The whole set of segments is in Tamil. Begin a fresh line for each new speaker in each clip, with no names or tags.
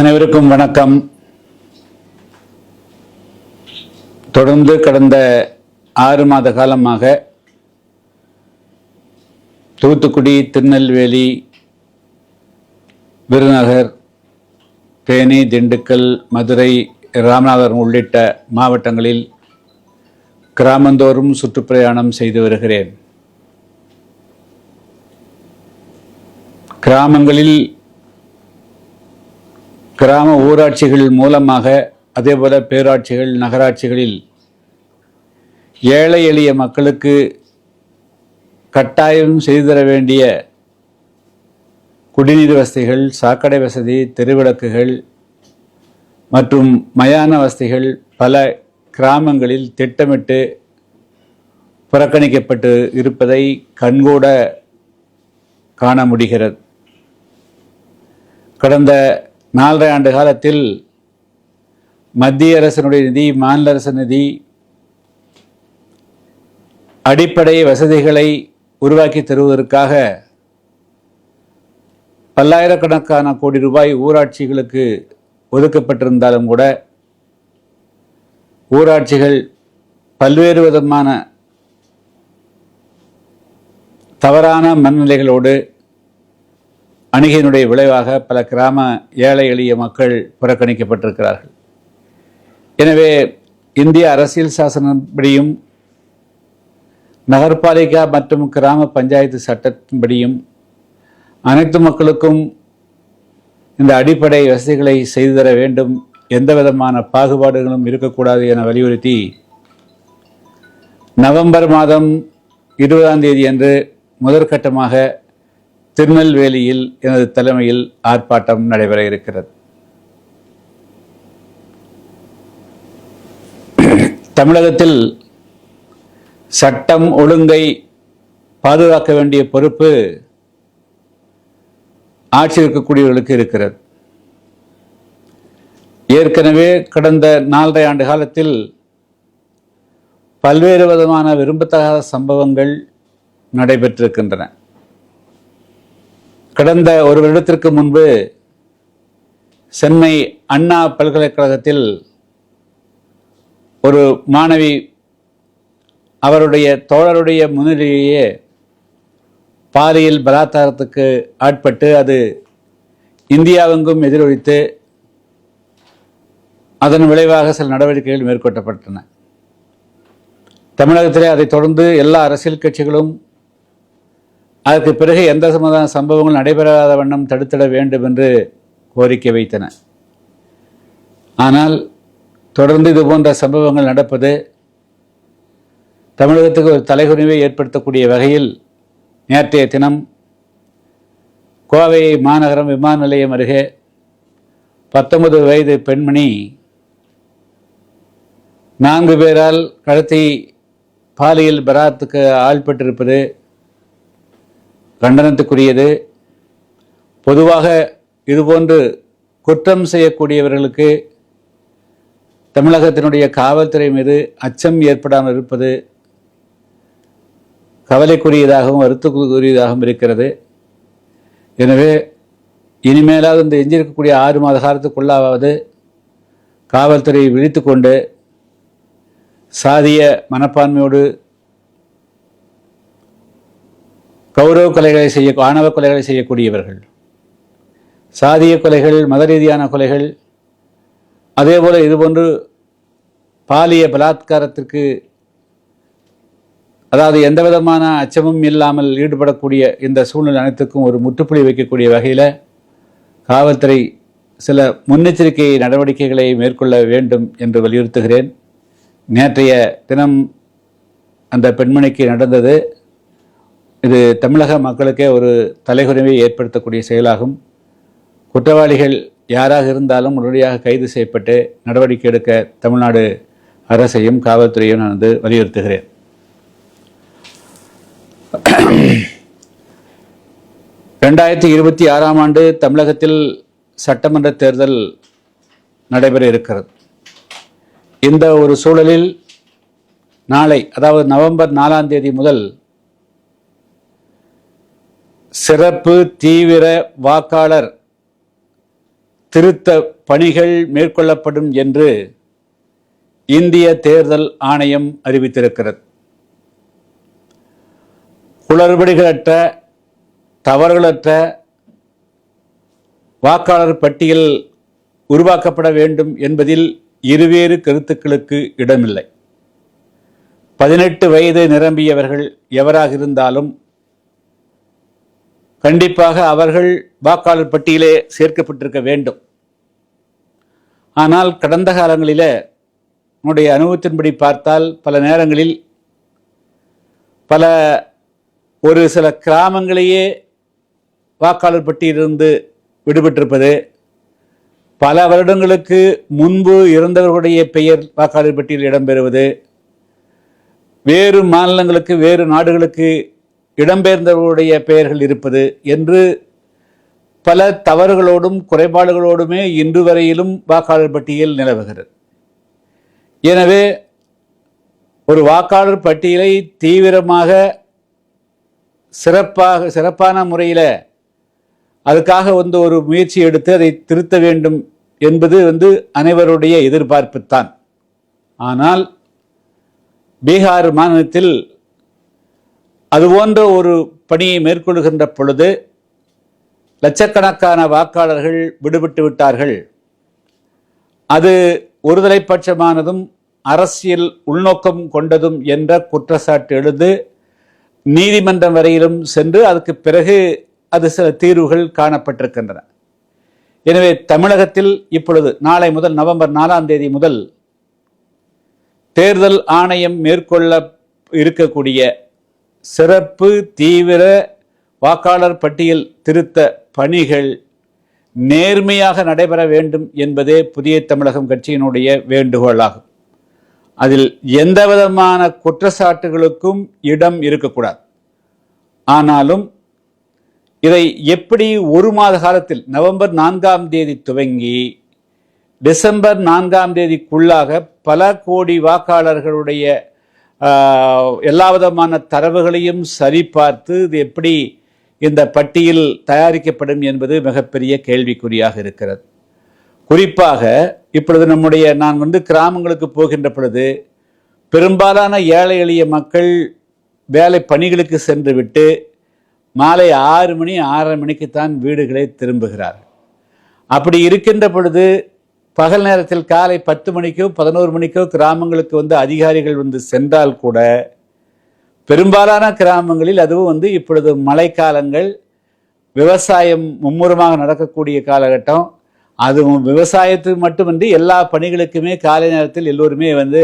அனைவருக்கும் வணக்கம். தொடர்ந்து கடந்த ஆறு மாத காலமாக தூத்துக்குடி திருநெல்வேலி விருதுநகர் தேனி திண்டுக்கல் மதுரை ராமநாதபுரம் உள்ளிட்ட மாவட்டங்களில் கிராமந்தோறும் சுற்றுப்பிரயாணம் செய்து வருகிறேன். கிராமங்களில் கிராம ஊராட்சிகள் மூலமாக அதேபோல பேராட்சிகள் நகராட்சிகளில் ஏழை எளிய மக்களுக்கு கட்டாயம் செய்து தர வேண்டிய குடிநீர் வசதிகள் சாக்கடை வசதி தெருவிளக்குகள் மற்றும் மயான வசதிகள் பல கிராமங்களில் திட்டமிட்டு புறக்கணிக்கப்பட்டு இருப்பதை கண்கூட காண முடிகிறது. கடந்த நாலரை ஆண்டு காலத்தில் மத்திய அரசினுடைய நிதி மாநில அரசு நிதி அடிப்படை வசதிகளை உருவாக்கி தருவதற்காக பல்லாயிரக்கணக்கான கோடி ரூபாய் ஊராட்சிகளுக்கு ஒதுக்கப்பட்டிருந்தாலும் கூட ஊராட்சிகள் பல்வேறு விதமான தவறான மனநிலைகளோடு அணுகினுடைய விளைவாக பல கிராம ஏழை எளிய மக்கள் புறக்கணிக்கப்பட்டிருக்கிறார்கள். எனவே இந்திய அரசியல் சாசனப்படியும் நகர்பாலிகா மற்றும் கிராம பஞ்சாயத்து சட்டத்தின்படியும் அனைத்து மக்களுக்கும் இந்த அடிப்படை வசதிகளை செய்து தர வேண்டும். எந்த விதமான பாகுபாடுகளும் இருக்கக்கூடாது என வலியுறுத்தி நவம்பர் மாதம் இருபதாம் தேதி அன்று முதற்கட்டமாக திருநெல்வேலியில் எனது தலைமையில் ஆர்ப்பாட்டம் நடைபெற இருக்கிறது. தமிழகத்தில் சட்டம் ஒழுங்கை பாதுகாக்க வேண்டிய பொறுப்பு ஆட்சி இருக்கக்கூடியவர்களுக்கு இருக்கிறது. ஏற்கனவே கடந்த நாலரை ஆண்டு காலத்தில் பல்வேறு விதமான விரும்பத்தகாத சம்பவங்கள் நடைபெற்றிருக்கின்றன. கடந்த ஒரு வருடத்திற்கு முன்பு சென்னை அண்ணா பல்கலைக்கழகத்தில் ஒரு மாணவி அவருடைய தோழருடைய முன்னிலையே பாலியல் பலாத்காரத்துக்கு ஆட்பட்டு அது இந்தியாவெங்கும் எதிரொலித்து அதன் விளைவாக சில நடவடிக்கைகள் மேற்கொள்ளப்பட்டன. தமிழகத்திலே அதைத் தொடர்ந்து எல்லா அரசியல் கட்சிகளும் அதற்கு பிறகு எந்த சம்பவ சம்பவங்கள் நடைபெறாத வண்ணம் தடுத்திட வேண்டும் என்று கோரிக்கை வைத்தன. ஆனால் தொடர்ந்து இது போன்ற சம்பவங்கள் நடப்பது தமிழகத்துக்கு ஒரு தலைகுனிவை ஏற்படுத்தக்கூடிய வகையில் நேற்றைய தினம் கோவை மாநகரம் விமான நிலையம் அருகே பத்தொன்பது வயது பெண்மணி நான்கு பேரால் கடத்தி பாலியல் பராத்துக்கு ஆள்பட்டிருப்பது கண்டனத்துக்குரியது. பொதுவாக இதுபோன்று குற்றம் செய்யக்கூடியவர்களுக்கு தமிழகத்தினுடைய காவல்துறை மீது அச்சம் ஏற்படாமல் இருப்பது கவலைக்குரியதாகவும் வருத்தக்குரியதாகவும் இருக்கிறது. எனவே இனிமேலாவது இந்த எஞ்சிருக்கக்கூடிய ஆறு மாத காலத்துக்குள்ளாவது காவல்துறையை விழித்து கொண்டு சாதிய மனப்பான்மையோடு கௌரவ கொலைகளை செய்ய ஆணவ கொலைகளை செய்யக்கூடியவர்கள். சாதிய கொலைகள் மத ரீதியான கொலைகள் அதேபோல் இதுபோன்று பாலிய பலாத்காரத்திற்கு அதாவது எந்த விதமான அச்சமும் இல்லாமல் ஈடுபடக்கூடிய இந்த சூழ்நிலை அனைத்துக்கும் ஒரு முற்றுப்புள்ளி வைக்கக்கூடிய வகையில் காவல்துறை சில முன்னெச்சரிக்கை நடவடிக்கைகளை மேற்கொள்ள வேண்டும் என்று வலியுறுத்துகிறேன். நேற்றைய தினம் அந்த பெண்மணிக்கு நடந்தது இது தமிழக மக்களுக்கே ஒரு தலைகுறைவை ஏற்படுத்தக்கூடிய செயலாகும். குற்றவாளிகள் யாராக இருந்தாலும் உடனடியாக கைது செய்யப்பட்டு நடவடிக்கை எடுக்க தமிழ்நாடு அரசையும் காவல்துறையும் நான் வந்து வலியுறுத்துகிறேன். ரெண்டாயிரத்தி இருபத்தி ஆறாம் ஆண்டு தமிழகத்தில் சட்டமன்ற தேர்தல் நடைபெற இருக்கிறது. இந்த ஒரு சூழலில் நாளை அதாவது நவம்பர் நாலாம் தேதி முதல் சிறப்பு தீவிர வாக்காளர் திருத்த பணிகள் மேற்கொள்ளப்படும் என்று இந்திய தேர்தல் ஆணையம் அறிவித்திருக்கிறது. குளறுபடிகளற்ற தவறுகளற்ற வாக்காளர் பட்டியல் உருவாக்கப்பட வேண்டும் என்பதில் இருவேறு கருத்துக்களுக்கு இடமில்லை. பதினெட்டு வயது நிரம்பியவர்கள் எவராக இருந்தாலும் கண்டிப்பாக அவர்கள் வாக்காளர் பட்டியலே சேர்க்கப்பட்டிருக்க வேண்டும். ஆனால் கடந்த காலங்களில் நம்முடைய அனுபவத்தின்படி பார்த்தால் பல நேரங்களில் பல ஒரு சில கிராமங்களையே வாக்காளர் பட்டியலிருந்து விடுபட்டிருப்பது பல வருடங்களுக்கு முன்பு இருந்தவர்களுடைய பெயர் வாக்காளர் பட்டியலில் இடம்பெறுவது வேறு மாநிலங்களுக்கு வேறு நாடுகளுக்கு இடம்பெயர்ந்தவர்களுடைய பெயர்கள் இருப்பது என்று பல தவறுகளோடும் குறைபாடுகளோடுமே இன்று வரையிலும் வாக்காளர் பட்டியல் நிலவுகிறது. எனவே ஒரு வாக்காளர் பட்டியலை தீவிரமாக சிறப்பாக சிறப்பான முறையில் அதுக்காக வந்து ஒரு முயற்சி எடுத்து அதை திருத்த வேண்டும் என்பது வந்து அனைவருடைய எதிர்பார்ப்புத்தான். ஆனால் பீகார் மாநிலத்தில் அது போன்ற ஒரு பணியை மேற்கொள்கின்ற பொழுது லட்சக்கணக்கான வாக்காளர்கள் விடுபட்டு விட்டார்கள். அது ஒருதலைப்பட்சமானதும் அரசியல் உள்நோக்கம் கொண்டதும் என்ற குற்றச்சாட்டு எழுந்து நீதிமன்றம் வரையிலும் சென்று அதுக்கு பிறகு அது சில தீர்வுகள் காணப்பட்டிருக்கின்றன. எனவே தமிழகத்தில் இப்பொழுது நாளை முதல் நவம்பர் நாலாம் தேதி முதல் தேர்தல் ஆணையம் மேற்கொள்ள இருக்கக்கூடிய சிறப்பு தீவிர வாக்காளர் பட்டியல் திருத்த பணிகள் நேர்மையாக நடைபெற வேண்டும் என்பதே புதிய தமிழகம் கட்சியினுடைய வேண்டுகோளாகும். அதில் எந்த விதமான குற்றச்சாட்டுகளுக்கும் இடம் இருக்கக்கூடாது. ஆனாலும் இதை எப்படி ஒரு மாத காலத்தில் நவம்பர் நான்காம் தேதி துவங்கி டிசம்பர் நான்காம் தேதிக்குள்ளாக பல கோடி வாக்காளர்களுடைய எல்லா விதமான தரவுகளையும் சரிபார்த்து இது எப்படி இந்த பட்டியல் தயாரிக்கப்படும் என்பது மிகப்பெரிய கேள்விக்குறியாக இருக்கிறது. குறிப்பாக இப்பொழுது நம்முடைய நான் வந்து கிராமங்களுக்கு போகின்ற பொழுது பெரும்பாலான ஏழை எளிய மக்கள் வேலை பணிகளுக்கு சென்று விட்டு மாலை ஆறு மணி ஆறரை மணிக்கு தான் வீடுகளை திரும்புகிறார்கள். அப்படி இருக்கின்ற பொழுது பகல் நேரத்தில் காலை பத்து மணிக்கோ பதினோரு மணிக்கோ கிராமங்களுக்கு வந்து அதிகாரிகள் வந்து சென்றால் கூட பெரும்பாலான கிராமங்களில் அதுவும் வந்து இப்பொழுது மழைக்காலங்கள் விவசாயம் மும்முரமாக நடக்கக்கூடிய காலகட்டம். அதுவும் விவசாயத்துக்கு மட்டுமின்றி எல்லா பணிகளுக்குமே காலை நேரத்தில் எல்லோருமே வந்து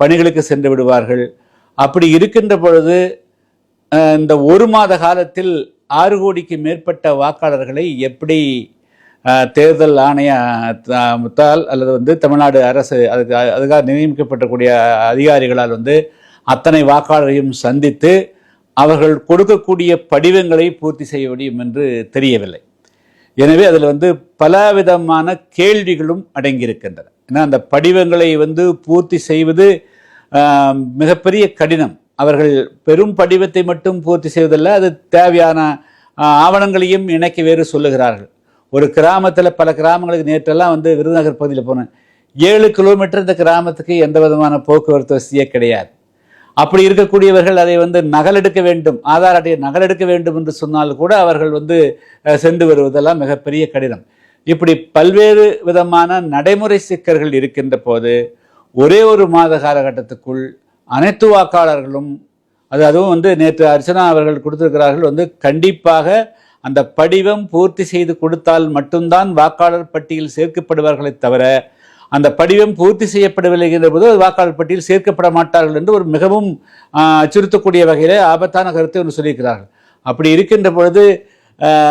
பணிகளுக்கு சென்று விடுவார்கள். அப்படி இருக்கின்ற பொழுது இந்த ஒரு மாத காலத்தில் ஆறு கோடிக்கு மேற்பட்ட வாக்காளர்களை எப்படி தேர்தல் ஆணையத்தால் அல்லது வந்து தமிழ்நாடு அரசு அதுக்கு அதுக்காக நியமிக்கப்பட்டக்கூடிய அதிகாரிகளால் வந்து அத்தனை வாக்காளரையும் சந்தித்து அவர்கள் கொடுக்கக்கூடிய படிவங்களை பூர்த்தி செய்ய முடியும் என்று தெரியவில்லை. எனவே அதில் வந்து பலவிதமான கேள்விகளும் அடங்கியிருக்கின்றன. ஏன்னா அந்த படிவங்களை வந்து பூர்த்தி செய்வது மிகப்பெரிய கடினம். அவர்கள் பெரும் படிவத்தை மட்டும் பூர்த்தி செய்வதல்ல அது தேவையான ஆவணங்களையும் இணைக்க வேறு சொல்லுகிறார்கள். ஒரு கிராமத்தில் பல கிராமங்களுக்கு நேற்றெல்லாம் வந்து விருதுநகர் பகுதியில் போனேன். ஏழு கிலோமீட்டர் இந்த கிராமத்துக்கு எந்த விதமான போக்குவரத்து வசதியே கிடையாது. அப்படி இருக்கக்கூடியவர்கள் அதை வந்து நகலெடுக்க வேண்டும் ஆதார் அட்டையை நகலெடுக்க வேண்டும் என்று சொன்னால் கூட அவர்கள் வந்து சென்று வருவதெல்லாம் மிகப்பெரிய கடினம். இப்படி பல்வேறு விதமான நடைமுறை சிக்கல்கள் இருக்கின்ற போது ஒரே ஒரு மாத காலகட்டத்துக்குள் அனைத்து வாக்காளர்களும் அது அதுவும் வந்து நேற்று அர்ச்சனா அவர்கள் கொடுத்திருக்கிறார்கள் வந்து கண்டிப்பாக அந்த படிவம் பூர்த்தி செய்து கொடுத்தால் மட்டும்தான் வாக்காளர் பட்டியல் சேர்க்கப்படுவார்களே தவிர அந்த படிவம் பூர்த்தி செய்யப்படவில்லை என்ற போது வாக்காளர் பட்டியல் சேர்க்கப்பட மாட்டார்கள் என்று ஒரு மிகவும் அச்சுறுத்தக்கூடிய வகையிலே ஆபத்தான கருத்தை ஒன்று சொல்லியிருக்கிறார்கள். அப்படி இருக்கின்ற பொழுது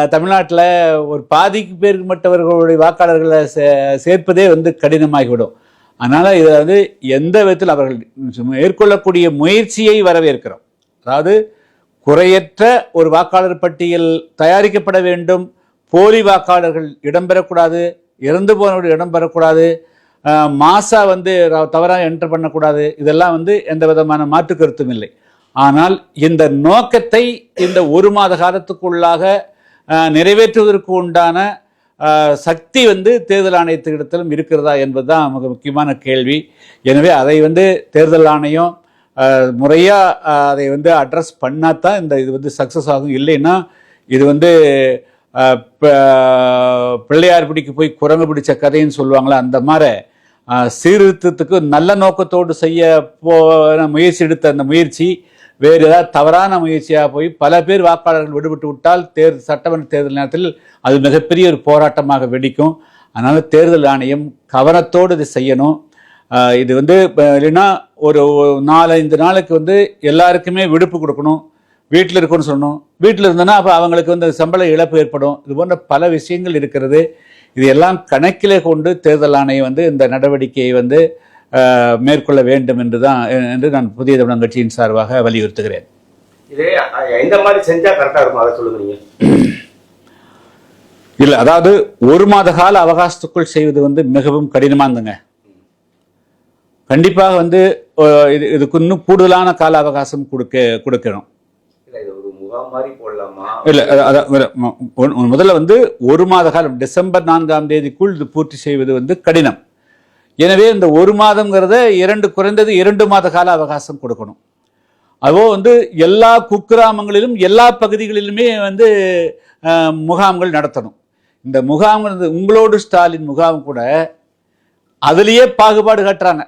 தமிழ்நாட்டில் ஒரு பாதிக்கு பேருக்கு மற்றவர்களுடைய வாக்காளர்களை சே- சேர்ப்பதே வந்து கடினமாகிவிடும். அதனால் இதில் வந்து எந்த விதத்தில் அவர்கள் மேற்கொள்ளக்கூடிய முயற்சியை வரவேற்கிறோம். அதாவது குறையற்ற ஒரு வாக்காளர் பட்டியல் தயாரிக்கப்பட வேண்டும். போலி வாக்காளர்கள் இடம்பெறக்கூடாது. இறந்து போனவர்கள் இடம்பெறக்கூடாது. மாசா வந்து தவறாக என்டர் பண்ணக்கூடாது. இதெல்லாம் வந்து எந்த விதமான மாற்று கருத்தும் இல்லை. ஆனால் இந்த நோக்கத்தை இந்த ஒரு மாத காலத்துக்குள்ளாக நிறைவேற்றுவதற்கு உண்டான சக்தி வந்து தேர்தல் ஆணையத்திடத்திலும் இருக்கிறதா என்பதுதான் மிக முக்கியமான கேள்வி. எனவே அதை வந்து தேர்தல் ஆணையம் முறையாக அதை வந்து அட்ரஸ் பண்ணால் தான் இந்த இது வந்து சக்ஸஸ் ஆகும். இல்லைன்னா இது வந்து பிள்ளையார் பிடிக்கு போய் குரங்கு பிடிச்ச கதைன்னு சொல்லுவாங்களே அந்த மாதிரி சீர்திருத்தத்துக்கு நல்ல நோக்கத்தோடு செய்ய போன முயற்சி எடுத்த அந்த முயற்சி வேறு ஏதாவது தவறான முயற்சியாக போய் பல பேர் வாக்காளர்கள் விடுபட்டு விட்டால் தேர் சட்டமன்ற தேர்தல் நேரத்தில் அது மிகப்பெரிய ஒரு போராட்டமாக வெடிக்கும். அதனால் தேர்தல் ஆணையம் கவனத்தோடு இது செய்யணும். இது வந்து இல்லைன்னா ஒரு நாலஞ்சு நாளுக்கு வந்து எல்லாருக்குமே விடுப்பு கொடுக்கணும். வீட்டில் இருக்கணும்னு சொல்லணும். வீட்டில் இருந்தோன்னா அப்போ அவங்களுக்கு வந்து சம்பள இழப்பு ஏற்படும். இது போன்ற பல விஷயங்கள் இருக்கிறது. இது எல்லாம் கணக்கிலே கொண்டு தேர்தல் ஆணையம் வந்து இந்த நடவடிக்கையை வந்து மேற்கொள்ள வேண்டும் என்று தான் என்று நான் புதிய தமிழகம் கட்சியின் சார்பாக வலியுறுத்துகிறேன்.
இதே எந்த மாதிரி செஞ்சா கரெக்டா இருக்கும்? அதை சொல்லுங்க நீங்க.
இல்லை அதாவது ஒரு மாத கால அவகாசத்துக்குள் செய்வது வந்து மிகவும் கடினமானதுங்க. கண்டிப்பாக வந்து இது இதுக்கு இன்னும் கூடுதலான கால அவகாசம் கொடுக்க கொடுக்கணும்.
இல்ல முகாம்
முதல்ல வந்து ஒரு மாத காலம் டிசம்பர் நான்காம் தேதிக்குள் இது பூர்த்தி செய்வது வந்து கடினம். எனவே இந்த ஒரு மாதங்கிறத இரண்டு குறைந்தது இரண்டு மாத கால அவகாசம் கொடுக்கணும். அதுவோ வந்து எல்லா குக்கிராமங்களிலும் எல்லா பகுதிகளிலுமே வந்து முகாம்கள் நடத்தணும். இந்த வந்து உங்களோடு ஸ்டாலின் முகாம் கூட அதுலேயே பாகுபாடு காட்டுறாங்க.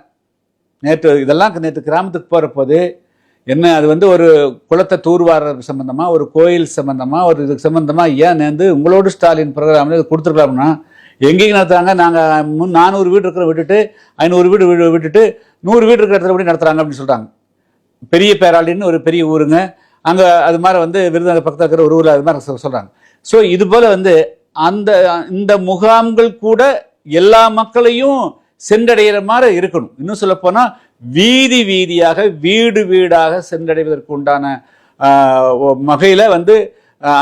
நேற்று இதெல்லாம் நேற்று கிராமத்துக்கு போகிற போது என்ன அது வந்து ஒரு குளத்தை தூர்வார சம்பந்தமா ஒரு கோயில் சம்பந்தமா ஒரு இதுக்கு சம்பந்தமா ஏன் வந்து உங்களோட ஸ்டாலின் ப்ரோக்ராம் இது கொடுத்துருக்கலாம்னா எங்கேயும் நடத்துறாங்க? நாங்கள் முன் நானூறு வீடு இருக்கிற விட்டுட்டு ஐநூறு வீடு வீடு விட்டுட்டு நூறு வீடு இருக்கிற இடத்துல எப்படி நடத்துகிறாங்க அப்படின்னு சொல்கிறாங்க பெரிய பேராளின்னு ஒரு பெரிய ஊருங்க. அங்கே அது மாதிரி வந்து விருதுநகர் பக்கத்தில் இருக்கிற ஒரு ஊரில் அது மாதிரி சொ- ஸோ இது போல் வந்து அந்த இந்த முகாம்கள் கூட எல்லா மக்களையும் சென்றடைகிற மாதிரி இருக்கணும். இன்னும் சொல்ல போனால் வீதி வீதியாக வீடு வீடாக சென்றடைவதற்கு உண்டான வகையில் வந்து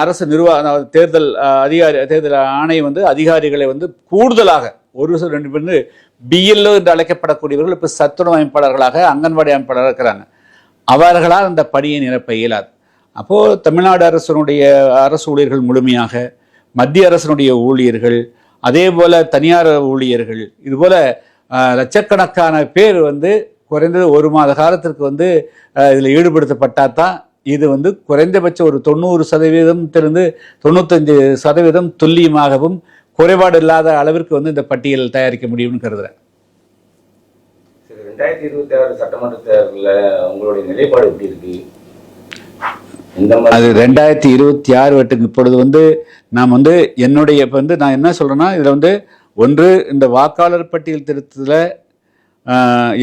அரசு நிர்வாக தேர்தல் அதிகாரி தேர்தல் ஆணையம் வந்து அதிகாரிகளை வந்து கூடுதலாக ஒரு சில ரெண்டு பேர் பிஎல்ஓ என்று அழைக்கப்படக்கூடியவர்கள் இப்போ சத்துணவு அமைப்பாளர்களாக அங்கன்வாடி அமைப்பாளராக இருக்கிறாங்க. அவர்களால் அந்த பணியை நிரப்ப இயலாது. அப்போது தமிழ்நாடு அரசனுடைய அரசு ஊழியர்கள் முழுமையாக மத்திய அரசனுடைய ஊழியர்கள் அதே போல தனியார் ஊழியர்கள் இது போல ஆஹ், லட்சக்கணக்கான பேர் வந்து குறைந்தது ஒரு மாத காலத்திற்கு வந்து இதுல ஈடுபடுத்தப்பட்டால் தான் இது வந்து குறைந்தபட்சம் ஒரு தொண்ணூறு சதவீதத்திலிருந்து தொண்ணூத்தஞ்சு சதவீதம் துல்லியமாகவும் குறைபாடு இல்லாத அளவிற்கு வந்து இந்த பட்டியல் தயாரிக்க முடியும்னு கருதுறேன்.
சரி ரெண்டாயிரத்தி இருபத்தி ஆறு சட்டமன்ற தேர்தலில் உங்களுடைய நிலைப்பாடு எப்படி இருக்கு?
அது ரெண்டாயிரத்தி இருபத்தி ஆறு வட்டுக்கு இப்பொழுது வந்து நாம் வந்து என்னுடைய இப்போ வந்து நான் என்ன சொல்கிறேன்னா இதில் வந்து ஒன்று இந்த வாக்காளர் பட்டியல் திருத்தத்தில்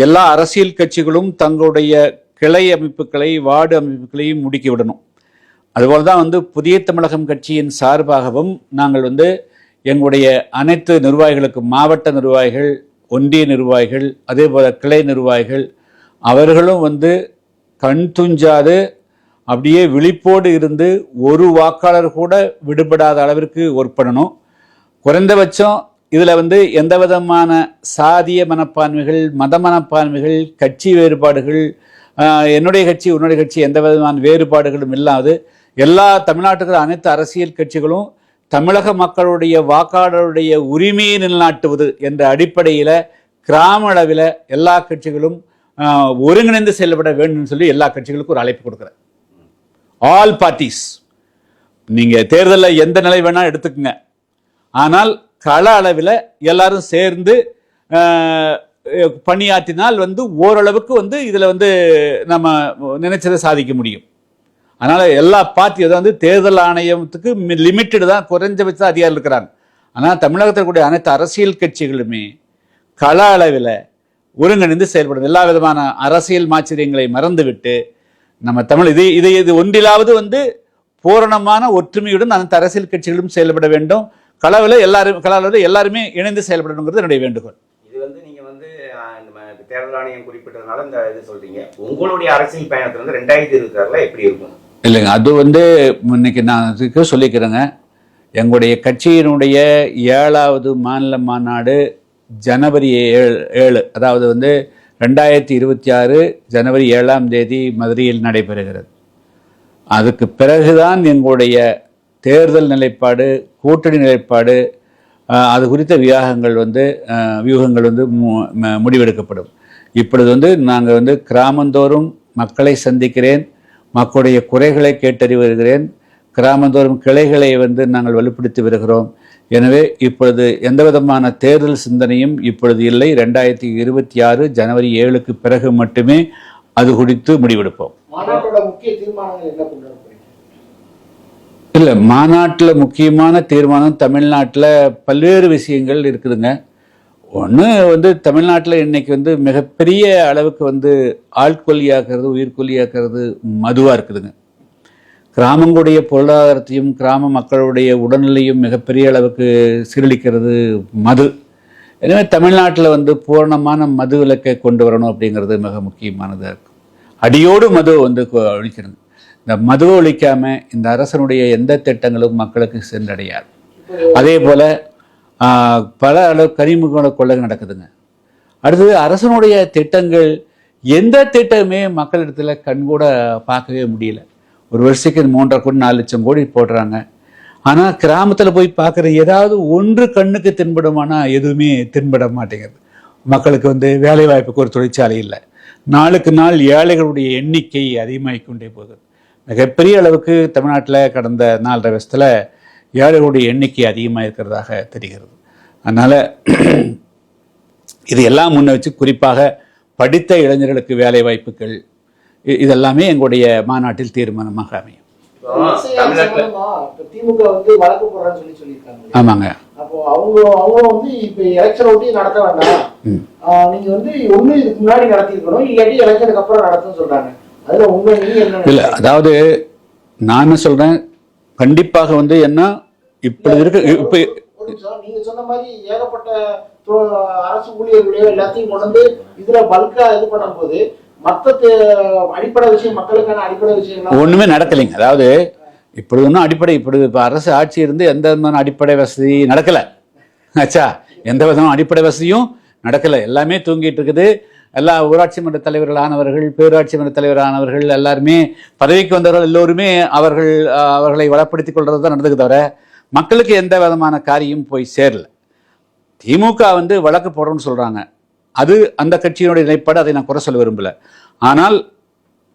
எல்லா அரசியல் கட்சிகளும் தங்களுடைய கிளை அமைப்புகளை வார்டு அமைப்புகளையும் முடுக்கி விடணும். அதுபோல் தான் வந்து புதிய தமிழகம் கட்சியின் சார்பாகவும் நாங்கள் வந்து எங்களுடைய அனைத்து நிர்வாகிகளுக்கும் மாவட்ட நிர்வாகிகள் ஒன்றிய நிர்வாகிகள் அதே போல் கிளை நிர்வாகிகள் அவர்களும் வந்து கண் துஞ்சாது அப்படியே விழிப்போடு இருந்து ஒரு வாக்காளர் கூட விடுபடாத அளவிற்கு ஒர்க் பண்ணணும். குறைந்தபட்சம் இதில் வந்து எந்த விதமான சாதிய மனப்பான்மைகள் மத மனப்பான்மைகள் கட்சி வேறுபாடுகள் என்னுடைய கட்சி உன்னுடைய கட்சி எந்த விதமான வேறுபாடுகளும் இல்லாது எல்லா தமிழ்நாட்டுக்கு அனைத்து அரசியல் கட்சிகளும் தமிழக மக்களுடைய வாக்காளருடைய உரிமையை நிலைநாட்டுவது என்ற அடிப்படையில் கிராம அளவில் எல்லா கட்சிகளும் ஒருங்கிணைந்து செயல்பட வேண்டும் சொல்லி எல்லா கட்சிகளுக்கும் ஒரு அழைப்பு கொடுக்குறேன். ஆல் பார்ட்டிஸ் நீங்க தேர்தலில் எந்த நிலை வேணா எடுத்துக்கங்க. ஆனால் கள அளவில் எல்லாரும் சேர்ந்து பணியாற்றினால் வந்து ஓரளவுக்கு வந்து இதில் வந்து நம்ம நினைச்சதை சாதிக்க முடியும். அதனால் எல்லா பார்ட்டி அதாவது தேர்தல் ஆணையத்துக்கு லிமிட்டடு தான் குறைஞ்சபட்ச அதிகாரம் இருக்கிறாங்க. ஆனால் தமிழகத்தில் கூடிய அனைத்து அரசியல் கட்சிகளுமே கள அளவில் ஒருங்கிணைந்து செயல்படும் எல்லா விதமான அரசியல் மாச்சரியங்களை மறந்துவிட்டு நம்ம தமிழ் இது இது இது ஒன்றிலாவது வந்து பூரணமான ஒற்றுமையுடன் அனைத்து அரசியல் கட்சிகளும் செயல்பட வேண்டும். களவில் எல்லாரும் களவில் எல்லாருமே இணைந்து செயல்படணுங்கிறது என்னுடைய வேண்டுகோள்.
இது வந்து நீங்க வந்து தேர்தல் ஆணையம் குறிப்பிட்டதுனால இந்த இது சொல்றீங்க. உங்களுடைய அரசியல் பயணத்துல வந்து ரெண்டாயிரத்தி இருபத்தி ஆறுல எப்படி இருக்கும்?
இல்லைங்க அது வந்து இன்னைக்கு நான் இதுக்கு சொல்லிக்கிறேங்க. எங்களுடைய கட்சியினுடைய ஏழாவது மாநில மாநாடு ஜனவரி ஏழு ஏழு அதாவது வந்து ரெண்டாயிரத்தி இருபத்தி ஆறு ஜனவரி ஏழாம் தேதி மதுரையில் நடைபெறுகிறது. அதுக்கு பிறகுதான் எங்களுடைய தேர்தல் நிலைப்பாடு கூட்டணி நிலைப்பாடு அது குறித்த வியாகங்கள் வந்து வியூகங்கள் வந்து மு- முடிவெடுக்கப்படும். இப்பொழுது வந்து நாங்கள் வந்து கிராமந்தோறும் மக்களை சந்திக்கிறேன் மக்களுடைய குறைகளை கேட்டறிவு வருகிறேன் கிராமந்தோறும் கிளைகளை வந்து நாங்கள் வலுப்படுத்தி வருகிறோம். எனவே இப்பொழுது எந்த விதமான தேர்தல் சிந்தனையும் இப்பொழுது இல்லை. ரெண்டாயிரத்தி இருபத்தி ஆறு ஜனவரி ஏழுக்கு பிறகு மட்டுமே அது குறித்து முடிவெடுப்போம். இல்லை மாநாட்டில் முக்கியமான தீர்மானம் தமிழ்நாட்டில் பல்வேறு விஷயங்கள் இருக்குதுங்க. ஒன்று வந்து தமிழ்நாட்டில் இன்னைக்கு வந்து மிகப்பெரிய அளவுக்கு வந்து ஆட்கொல்லியாக்குறது உயிர்கொல்லியாக்குறது மதுவாக இருக்குதுங்க. கிராமங்களுடைய பொருளாதாரத்தையும் கிராம மக்களுடைய உடல்நிலையும் மிகப்பெரிய அளவுக்கு சீரழிக்கிறது மது. எனவே தமிழ்நாட்டில் வந்து பூரணமான மது விலக்கை கொண்டு வரணும் அப்படிங்கிறது மிக முக்கியமானதாக இருக்கும். அடியோடு மது வந்து ஒழிக்கிறது. இந்த மதுவை ஒழிக்காமல் இந்த அரசனுடைய எந்த திட்டங்களும் மக்களுக்கு சென்றடையாது. அதே போல் பல அளவு கனிமுக கொள்ளை நடக்குதுங்க. அடுத்தது அரசனுடைய திட்டங்கள் எந்த திட்டமே மக்களிடத்தில் கண்கூட பார்க்கவே முடியல. ஒரு வருஷத்துக்கு மூன்றரை கோடி நாலு லட்சம் கோடி போடுறாங்க. ஆனால் கிராமத்தில் போய் பார்க்குற ஏதாவது ஒன்று கண்ணுக்கு தென்படுமானா எதுவுமே தென்பட மாட்டேங்குது. மக்களுக்கு வந்து வேலை வாய்ப்புக்கு ஒரு தொழிற்சாலை இல்லை. நாளுக்கு நாள் ஏழைகளுடைய எண்ணிக்கை அதிகமாகிக் கொண்டே போகுது. மிகப்பெரிய அளவுக்கு தமிழ்நாட்டில் கடந்த நாலரை வருஷத்தில் ஏழைகளுடைய எண்ணிக்கை அதிகமாக இருக்கிறதாக தெரிகிறது. அதனால் இது எல்லாம் முன்ன வச்சு குறிப்பாக படித்த இளைஞர்களுக்கு வேலை வாய்ப்புகள் இதெல்லாமே எங்களுடைய மாநாட்டில் தீர்மானமாக அமையும்.
திமுக வந்து வழக்கு போடுறேன்னு சொல்லி சொல்லியிருக்காங்க.
ஆமாங்க.
அப்போ அவங்க அவங்க வந்து இப்ப எலெக்ஷன் ஒட்டி நடத்த வேண்டாம். நீங்க வந்து ஒண்ணு இதுக்கு முன்னாடி நடத்திருக்கணும் இல்லாட்டி எலெக்ஷனுக்கு அப்புறம் நடத்துன்னு சொல்றாங்க. அதுல
இல்லை அதாவது நான் என்ன சொல்றேன் கண்டிப்பாக வந்து என்ன இப்படி இருக்கு இப்போ
நீங்க சொன்ன மாதிரி ஏகப்பட்ட அரசு ஊழியர்களையோ எல்லாத்தையும் கொண்டு வந்து இதுல பல்கா இது பண்ணும்போது மத்த தே- அடிப்படை விஷயம் மக்களுக்கான அடிப்படை
ஒண்ணுமே நடக்கலைங்க. அதாவது இப்படி ஒன்றும் அடிப்படை இப்படி இப்போ அரசு ஆட்சி இருந்து எந்த விதமான அடிப்படை வசதி நடக்கல. ஆச்சா எந்த விதமான அடிப்படை வசதியும் நடக்கல. எல்லாமே தூங்கிட்டு இருக்குது. எல்லா ஊராட்சி மன்ற தலைவர்களானவர்கள் பேரூராட்சி மன்ற தலைவரானவர்கள் எல்லாருமே பதவிக்கு வந்தவர்கள் எல்லோருமே அவர்கள் அவர்களை வளப்படுத்திக் கொள்றது தான் நடந்துக்கு தவிர மக்களுக்கு எந்த விதமான காரியம் போய் சேரல. திமுக வந்து வழக்கு போடுறோம்னு சொல்றாங்க. அது அந்த கட்சியினுடைய நிலைப்பாடு அதை நான் குறை சொல்ல விரும்பல. ஆனால்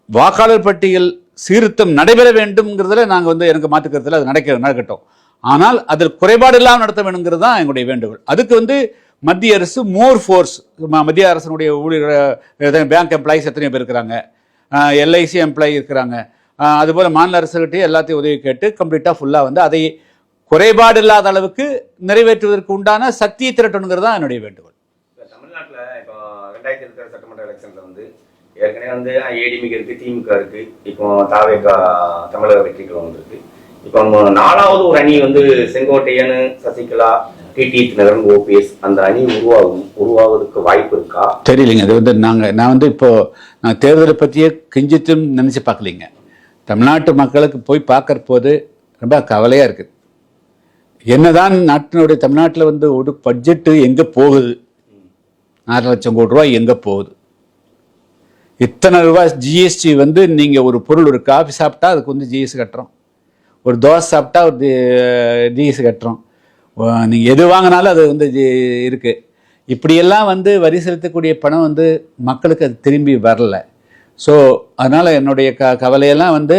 வாக்காளர் பட்டியல் சீர்திருத்தம் நடைபெற வேண்டும்ங்கிறதுல நாங்கள் வந்து எனக்கு மாற்றுக்கிறதுல அது நடக்க நடக்கட்டும். ஆனால் அதில் குறைபாடு இல்லாமல் நடத்த வேணுங்கிறது தான் எங்களுடைய வேண்டுகோள். அதுக்கு வந்து மத்திய அரசு மோர் ஃபோர்ஸ் மத்திய அரசனுடைய ஊழியர் பேங்க் எம்ப்ளாயிஸ் எத்தனை பேர் இருக்கிறாங்க. எல்ஐசி எம்ப்ளாயி இருக்கிறாங்க. அதுபோல் மாநில அரசுகிட்டே எல்லாத்தையும் உதவி கேட்டு கம்ப்ளீட்டாக ஃபுல்லாக வந்து அதை குறைபாடு இல்லாத அளவுக்கு நிறைவேற்றுவதற்கு உண்டான சக்தியை திரட்டணுங்கிறது தான் என்னுடைய வேண்டுகோள்
இப்ப தமிழ்நாட்டுல இப்போ ரெண்டாயிரத்தி இருக்கிற சட்டமன்ற எலெக்ஷன்ல வந்து ஏற்கனவே வந்து ஏடிமிக்கு இருக்கு திமுக இருக்கு இப்போ தாவேக்கா தமிழக வெற்றிகளும் வந்திருக்கு. இப்போ நாலாவது ஒரு அணி வந்து செங்கோட்டையன் சசிகலா டிடி தினகரன் ஓபிஎஸ் அந்த அணி உருவாகும் உருவாவதற்கு வாய்ப்பு இருக்கா?
தெரியலைங்க. அது வந்து நாங்கள் நான் வந்து இப்போ நான் தேர்தலை பற்றியே கிஞ்சித்தும் நினச்சி பார்க்கலைங்க. தமிழ்நாட்டு மக்களுக்கு போய் பார்க்கற போது ரொம்ப கவலையாக இருக்குது என்னதான் நாட்டினுடைய தமிழ்நாட்டில் வந்து ஒரு பட்ஜெட்டு எங்கே போகுது? நாலு லட்சம் கோடி ரூபா எங்கே போகுது? இத்தனை ரூபாய் ஜிஎஸ்டி வந்து நீங்கள் ஒரு பொருள் ஒரு காஃபி சாப்பிட்டா அதுக்கு வந்து ஜிஎஸ்டி கட்டுறோம். ஒரு தோசை சாப்பிட்டா ஒரு ஜிஎஸ்டி கட்டுறோம். நீங்கள் எது வாங்கினாலும் அது வந்து இருக்குது இப்படியெல்லாம் வந்து வரி செலுத்தக்கூடிய பணம் வந்து மக்களுக்கு அது திரும்பி வரல. ஸோ அதனால் என்னுடைய க கவலையெல்லாம் வந்து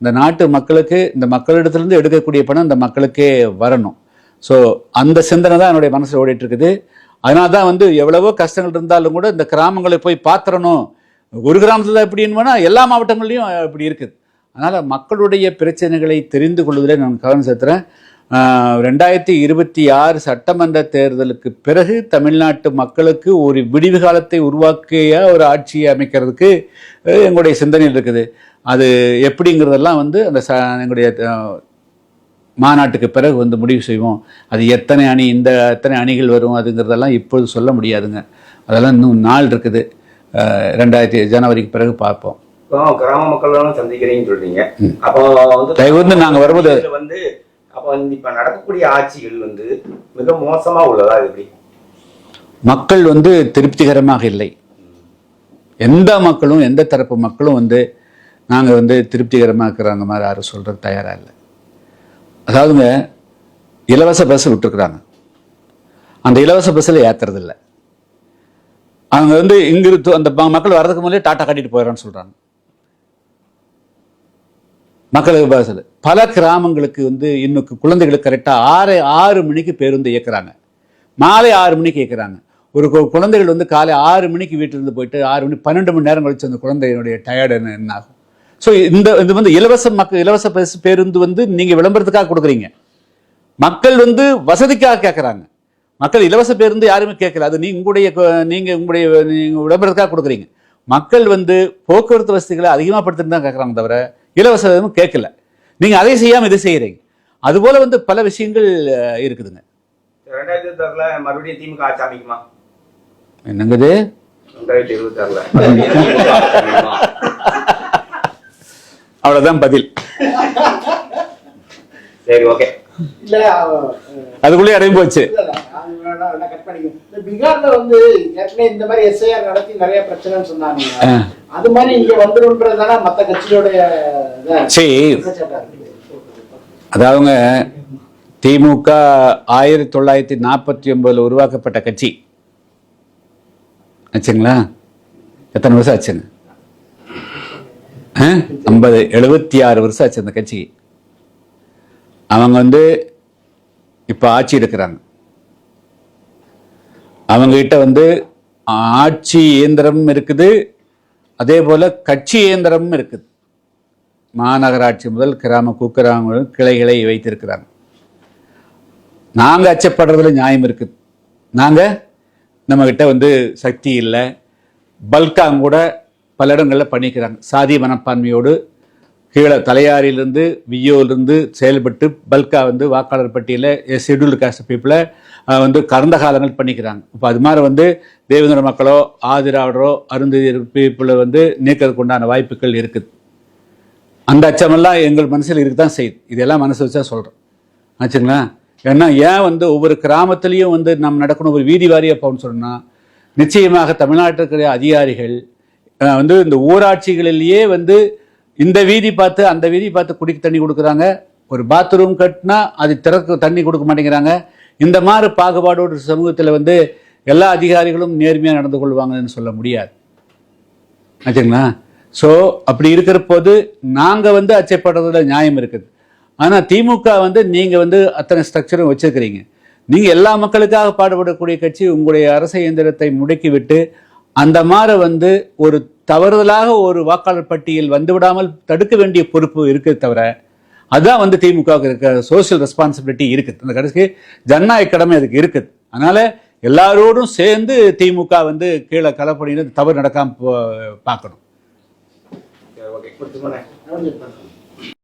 இந்த நாட்டு மக்களுக்கு இந்த மக்களிடத்துலேருந்து எடுக்கக்கூடிய பணம் இந்த மக்களுக்கே வரணும். ஸோ அந்த சிந்தனை தான் என்னுடைய மனசில் ஓடிட்டுருக்குது அதனால தான் வந்து எவ்வளவோ கஷ்டங்கள் இருந்தாலும் கூட இந்த கிராமங்களை போய் பாத்திரணும் ஒரு கிராமத்தில் எப்படின்னு வேணா எல்லா மாவட்டங்கள்லையும் இப்படி இருக்குது. அதனால் மக்களுடைய பிரச்சனைகளை தெரிந்து கொள்வதில் நான் கவனம் செலுத்துகிறேன் ரெண்டாயிரத்தி இருபத்தி ஆறு சட்டமன்ற தேர்தலுக்கு பிறகு தமிழ்நாட்டு மக்களுக்கு ஒரு விடிவு காலத்தை உருவாக்கிய ஒரு ஆட்சியை அமைக்கிறதுக்கு எங்களுடைய சிந்தனையில் இருக்குது. அது எப்படிங்கிறதெல்லாம் வந்து அந்த ச எங்களுடைய மாநாட்டுக்கு பிறகு வந்து முடிவு செய்வோம். அது எத்தனை அணி இந்த எத்தனை அணிகள் வரும் அதுங்கிறதெல்லாம் இப்பொழுது சொல்ல முடியாதுங்க. அதெல்லாம் இன்னும் நாள் இருக்குது. ரெண்டாயிரத்தி ஜனவரிக்கு பிறகு பார்ப்போம்.
கிராம மக்கள் சந்திக்கிறீங்கன்னு சொல்றீங்க. அப்போ வந்து
தயவு கூர்ந்து நாங்க வரும்போது-
வந்து அப்போ வந்து இப்ப நடக்கக்கூடிய ஆட்சிகள் வந்து மிக மோசமா உள்ளதா எப்படி?
மக்கள் வந்து திருப்திகரமாக இல்லை. எந்த மக்களும் எந்த தரப்பு மக்களும் வந்து நாங்கள் வந்து திருப்திகரமாக இருக்கிறாங்க மாதிரி யாரும் சொல்கிறது தயாராக இல்லை. அதாவதுங்க இலவச பஸ் விட்டுருக்குறாங்க. அந்த இலவச பஸ்ஸில் ஏத்துறது இல்ல அவங்க வந்து இங்கிருந்து அந்த ம- மக்கள் வர்றதுக்கு முதலே டாட்டா கட்டிட்டு போயிடறான்னு சொல்றாங்க. மக்களுக்கு பஸ்ஸில் பல கிராமங்களுக்கு வந்து இன்னும் குழந்தைகளுக்கு கரெக்டாக ஆறு ஆறு மணிக்கு பேருந்து இயக்குறாங்க. மாலை ஆறு மணிக்கு இயக்குறாங்க. ஒரு கு- குழந்தைகள் வந்து காலை ஆறு மணிக்கு வீட்டிலிருந்து போயிட்டு ஆறு மணி பன்னெண்டு மணி நேரம் கழிச்சு அந்த குழந்தையினுடைய டயர்டு என்ன ஆகும்? ஸோ இந்த இது வந்து இலவச மக்கள் இலவச பேருந்து வந்து நீங்கள் விளம்பரத்துக்காக கொடுக்குறீங்க. மக்கள் வந்து வசதிக்காக கேட்குறாங்க மக்கள் இலவச பேருந்து யாருமே கேட்கல. அது நீ உங்களுடைய கு- நீங்க உங்களுடைய நீங்க விளம்பரத்துக்காக கொடுக்குறீங்க. மக்கள் வந்து போக்குவரத்து வசதிகளை அதிகமாக படுத்துட்டு தான் கேட்குறாங்க தவிர இலவசமும் கேட்கல. நீங்க அதை செய்யாம இதை செய்யறீங்க. அதுபோல வந்து பல விஷயங்கள் இருக்குதுங்க.
ரெண்டாயிரத்தி இருபத்தி ஆறுல மறுபடியும் திமுக ஆட்சி அமைக்குமா?
என்னங்குது
ரெண்டாயிரத்தி
அவ்வளவுதான் பதில்.
சரி ஓகே.
அதுக்குள்ளே அடையும் போச்சு.
பண்ணிக்கோ. இந்த பீகார்ல வந்து ஏற்கனவே இந்த மாதிரி எஸ்ஐஆர் நடத்தி நிறைய பிரச்சனைன்னு சொன்னாங்க. அது மாதிரி இங்க வந்துருன்றதுதானே மத்த கட்சியோடைய.
அதாவதுங்க திமுக ஆயிரத்தி தொள்ளாயிரத்தி நாற்பத்தி ஒன்பதுல உருவாக்கப்பட்ட கட்சி. ஆச்சுங்களா? எத்தனை வருஷம் ஆச்சுங்க? ஐம்பது எழுபத்தி ஆறு வருஷம் ஆச்சு அந்த கட்சி. அவங்க வந்து இப்போ ஆட்சி எடுக்கிறாங்க. அவங்ககிட்ட வந்து ஆட்சி இயந்திரமும் இருக்குது. அதே போல் கட்சி இயந்திரமும் இருக்குது. மாநகராட்சி முதல் கிராம குக்கிராம கிளைகளை வைத்திருக்கிறாங்க. நாங்கள் அச்சப்படுறதுல நியாயம் இருக்குது நாங்கள் நம்மக்கிட்ட வந்து சக்தி இல்லை. பல்காங்க கூட பல இடங்களில் பண்ணிக்கிறாங்க. சாதி மனப்பான்மையோடு கீழே தலையாரிலிருந்து வியோலிருந்து செயல்பட்டு பல்காக வந்து வாக்காளர் பட்டியலில் ஷெட்யூல்டு காஸ்ட் பீப்புளை வந்து கடந்த காலங்கள் பண்ணிக்கிறாங்க. இப்போ அது மாதிரி வந்து தேவேந்திர மக்களோ ஆதிராவிடரோ அருந்ததி பீப்புளை வந்து நீக்கிறதுக்கு உண்டான வாய்ப்புகள் இருக்குது. அந்த அச்சமெல்லாம் எங்கள் மனசில் இருக்க தான் செய்யுது. இதெல்லாம் மனசு வச்சா சொல்கிறோம் ஆச்சுங்களா? ஏன்னா ஏன் வந்து ஒவ்வொரு கிராமத்துலேயும் வந்து நம்ம நடக்கணும் ஒரு வீதி வாரியாக போகணும்னு சொன்னால் நிச்சயமாக தமிழ்நாட்டில் இருக்கிற அதிகாரிகள் வந்து இந்த ஊராட்சிகளிலேயே வந்து இந்த வீதி பார்த்து அந்த வீதி பார்த்து குடிக்க தண்ணி கொடுக்குறாங்க. ஒரு பாத்ரூம் கட்டினா அது திறக்க தண்ணி கொடுக்க மாட்டேங்கிறாங்க. இந்த மாதிரி பாகுபாடோடு சமூகத்தில் வந்து எல்லா அதிகாரிகளும் நேர்மையாக நடந்து கொள்வாங்கன்னு சொல்ல முடியாது. ஆச்சுங்களா? ஸோ அப்படி இருக்கிற போது நாங்கள் வந்து அச்சப்படுறதுல நியாயம் இருக்குது. ஆனால் திமுக வந்து நீங்கள் வந்து அத்தனை ஸ்ட்ரக்சரும் வச்சுருக்கிறீங்க. நீங்கள் எல்லா மக்களுக்காக பாடுபடக்கூடிய கட்சி உங்களுடைய அரச இயந்திரத்தை முடக்கி விட்டு அந்த மாதிரி வந்து ஒரு தவறுதலாக ஒரு வாக்காளர் பட்டியல் வந்துவிடாமல் தடுக்க வேண்டிய பொறுப்பு இருக்குது தவிர அதுதான் வந்து திமுகவுக்கு இருக்க சோஷியல் ரெஸ்பான்சிபிலிட்டி இருக்குது. அந்த கடைசிக்கு ஜனநாயக கடமை அதுக்கு இருக்குது. அதனால் எல்லாரோடும் சேர்ந்து திமுக வந்து கீழே களப்பணியில் தவறு நடக்காம பார்க்கணும்.